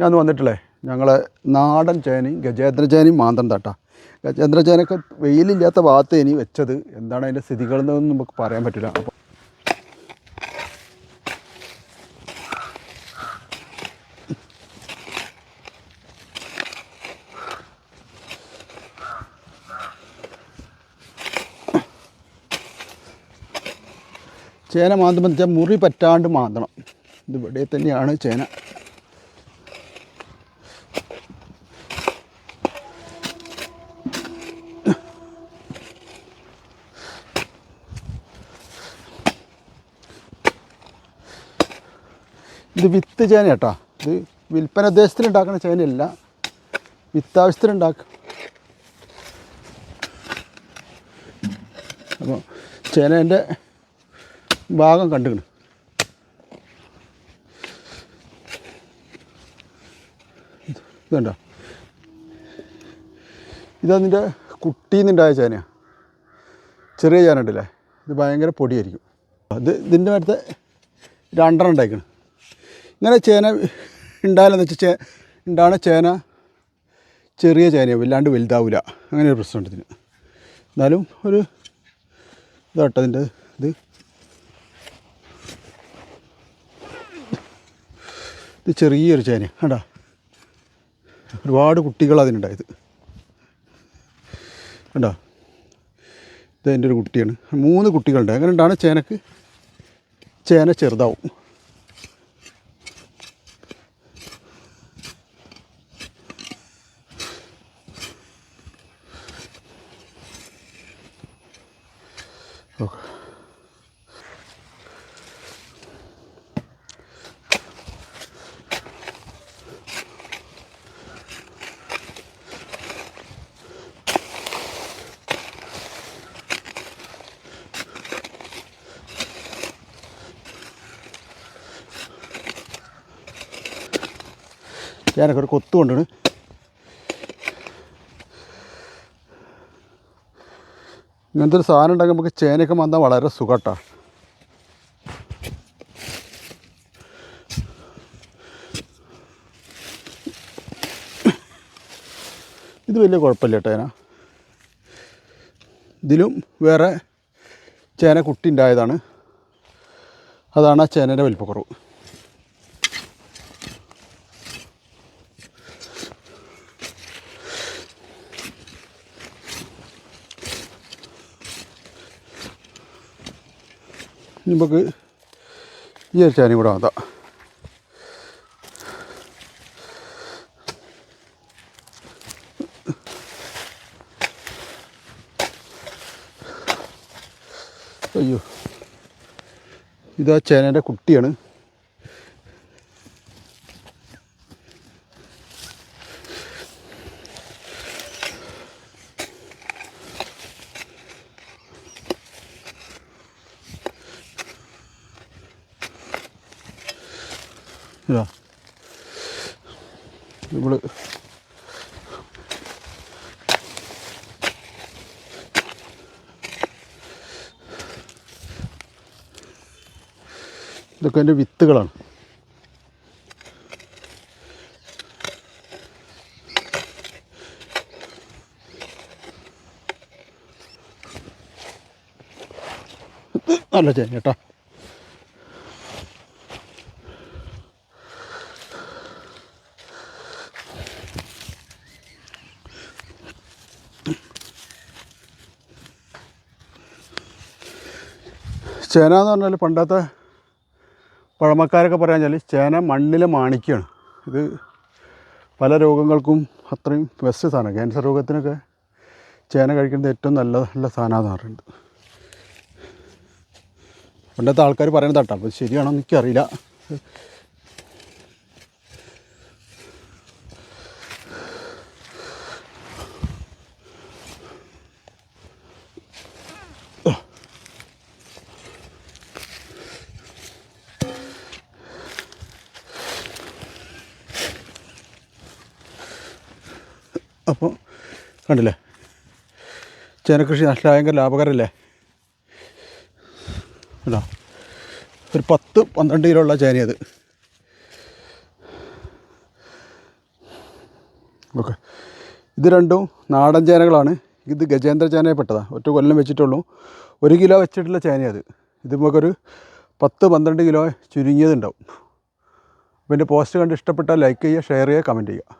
ഞാൻ വന്നിട്ടില്ലേ? ഞങ്ങൾ നാടൻ ചേനയും ഗജേന്ദ്ര ചേനയും മാന്തം തട്ട. ഗജേന്ദ്ര ചേനയൊക്കെ വെയിലില്ലാത്ത ഭാഗത്ത് ഇനി വെച്ചത് എന്താണ് അതിന്റെ സ്ഥിതികളെന്നൊന്നും നമുക്ക് പറയാൻ പറ്റില്ല. അപ്പോൾ ചേന മാന്തുമ്പോൾ വെച്ചാൽ മുറി പറ്റാണ്ട് മാന്തണം. ഇത് ഇവിടെ തന്നെയാണ് ചേന. ഇത് വിത്ത് ചേന കേട്ടോ. ഇത് വിൽപ്പന ഉദ്ദേശത്തിൽ ഉണ്ടാക്കുന്ന ചേനയല്ല. ഉണ്ടാക്കും അപ്പോൾ ചേനേന്റെ ഭാഗം കണ്ടുകണ് ഇതുണ്ടോ ഇതതിന്റെ കുട്ടീന്നുണ്ടായ ചേനയാണ് ചെറിയ ചേന ഉണ്ടല്ലേ? ഇത് ഭയങ്കര പൊടിയായിരിക്കും. അത് ഇതിന്റെ അടുത്ത് രണ്ടെണ്ണം ഉണ്ടായിക്കണം. ഇങ്ങനെ ചേന ഉണ്ടായാലെന്ന് വെച്ചാൽ ഉണ്ടാണ ചേന ചെറിയ ചേനയാവും വല്ലാണ്ട് വലുതാവില്ല അങ്ങനെ ഒരു പ്രശ്നമുണ്ട് ഇതിന്. എന്നാലും ഒരു ഇതാട്ടോ അതിന്റെ ഇത്. ഇത് ചെറിയൊരു ചേന കണ്ടാ? ഒരുപാട് കുട്ടികൾ അതിനുണ്ടായത്. കണ്ടോ? ഇത് എന്റെ ഒരു കുട്ടിയാണ്. മൂന്ന് കുട്ടികളുണ്ട്. അങ്ങനെ ഉണ്ടാണ് ചേനക്ക് ചേന ചെറുതാവും. ഓക്കെ ഞാനൊക്കെ ഒരു കൊത്തു കൊണ്ടാണ് ഇങ്ങനത്തെ ഒരു സാധനം ഉണ്ടെങ്കിൽ നമുക്ക് ചേനയൊക്കെ വന്നാൽ വളരെ സുഖട്ടാ. ഇത് വലിയ കുഴപ്പമില്ല കേട്ടോ ചേന. ഇതിലും വേറെ ചേന കുട്ടി ഉണ്ടായതാണ്. അതാണ് ആ ചേനയുടെ വലിപ്പക്കുറവ്. നമുക്ക് ഈ ഒരു ചേനയും കൂടെ വാങ്ങാം അയ്യോ. ഇതാ ചേനേന്റെ കുട്ടിയാണ്. ഇതാ. നമ്മൾ ഇതൊക്കെ എന്റെ വിത്തുകളാണ്. നല്ല ചേന കേട്ടോ. ചേന എന്ന് പറഞ്ഞാൽ പണ്ടത്തെ പഴമക്കാരൊക്കെ പറയാൻ വെച്ചാൽ ചേന മണ്ണിലെ മാണിക്യമാണ് ഇത് പല രോഗങ്ങൾക്കും അത്രയും ബെസ്റ്റ് സാധനം. ക്യാൻസർ രോഗത്തിനൊക്കെ ചേന കഴിക്കുന്നത് ഏറ്റവും നല്ല നല്ല സാധനമാണെന്ന് പറയുന്നത്. പണ്ടത്തെ ആൾക്കാർ പറയുന്നത് കേട്ടോ അപ്പോൾ ശരിയാണോ എനിക്കറിയില്ല. അപ്പോൾ കണ്ടില്ലേ? ചേനക്കൃഷി നഷ്ടമായെങ്കിൽ ലാഭകരമല്ലേ? കേട്ടോ ഒരു പത്ത് പന്ത്രണ്ട് കിലോ ഉള്ള ചേനയത് ഓക്കെ. ഇത് രണ്ടും നാടൻ ചേനകളാണ്. ഇത് ഗജേന്ദ്ര ചേനയെ പെട്ടതാണ് ഒറ്റ കൊല്ലം വെച്ചിട്ടുള്ളൂ. ഒരു കിലോ വെച്ചിട്ടുള്ള ചേനയത് ഇത് നമുക്കൊരു പത്ത് പന്ത്രണ്ട് കിലോ ചുരുങ്ങിയതുണ്ടാവും. അപ്പോൾ എന്റെ പോസ്റ്റ് കണ്ട് ഇഷ്ടപ്പെട്ടാൽ ലൈക്ക് ചെയ്യുക ഷെയർ ചെയ്യുക കമന്റ് ചെയ്യുക.